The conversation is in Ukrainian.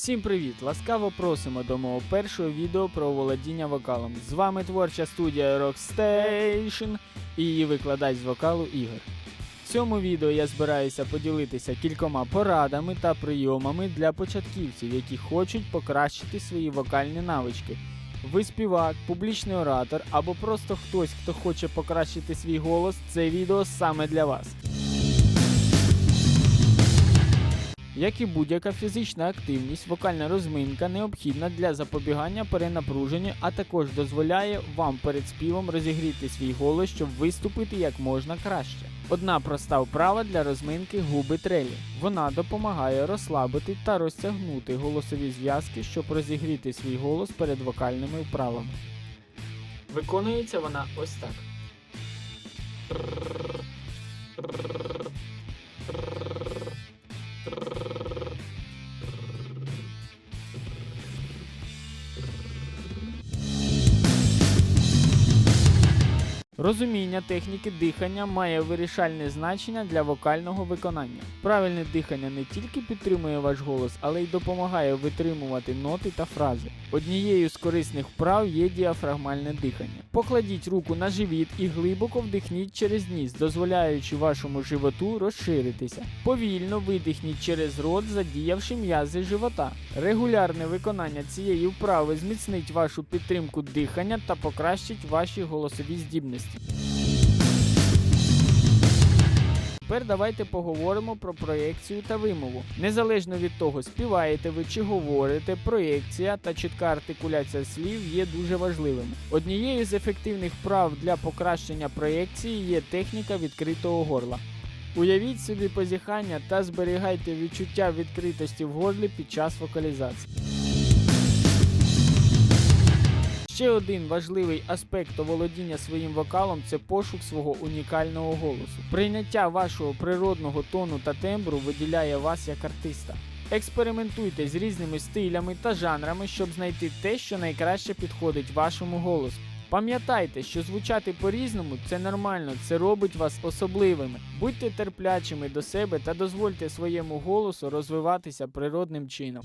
Всім привіт! Ласкаво просимо до мого першого відео про володіння вокалом. З вами творча студія Rockstation і її викладач з вокалу Ігор. В цьому відео я збираюся поділитися кількома порадами та прийомами для початківців, які хочуть покращити свої вокальні навички. Ви співак, публічний оратор або просто хтось, хто хоче покращити свій голос, це відео саме для вас. Як і будь-яка фізична активність, вокальна розминка необхідна для запобігання перенапруженню, а також дозволяє вам перед співом розігріти свій голос, щоб виступити як можна краще. Одна проста вправа для розминки губи трелі. Вона допомагає розслабити та розтягнути голосові зв'язки, щоб розігріти свій голос перед вокальними вправами. Виконується вона ось так. Розуміння техніки дихання має вирішальне значення для вокального виконання. Правильне дихання не тільки підтримує ваш голос, але й допомагає витримувати ноти та фрази. Однією з корисних вправ є діафрагмальне дихання. Покладіть руку на живіт і глибоко вдихніть через ніс, дозволяючи вашому животу розширитися. Повільно видихніть через рот, задіявши м'язи живота. Регулярне виконання цієї вправи зміцнить вашу підтримку дихання та покращить ваші голосові здібності. Тепер давайте поговоримо про проєкцію та вимову. Незалежно від того, співаєте ви чи говорите, проєкція та чітка артикуляція слів є дуже важливими. Однією з ефективних вправ для покращення проєкції є техніка відкритого горла. Уявіть собі позіхання та зберігайте відчуття відкритості в горлі під час вокалізації. Ще один важливий аспект оволодіння своїм вокалом це пошук свого унікального голосу. Прийняття вашого природного тону та тембру виділяє вас як артиста. Експериментуйте з різними стилями та жанрами, щоб знайти те, що найкраще підходить вашому голосу. Пам'ятайте, що звучати по-різному це нормально, це робить вас особливими. Будьте терплячими до себе та дозвольте своєму голосу розвиватися природним чином.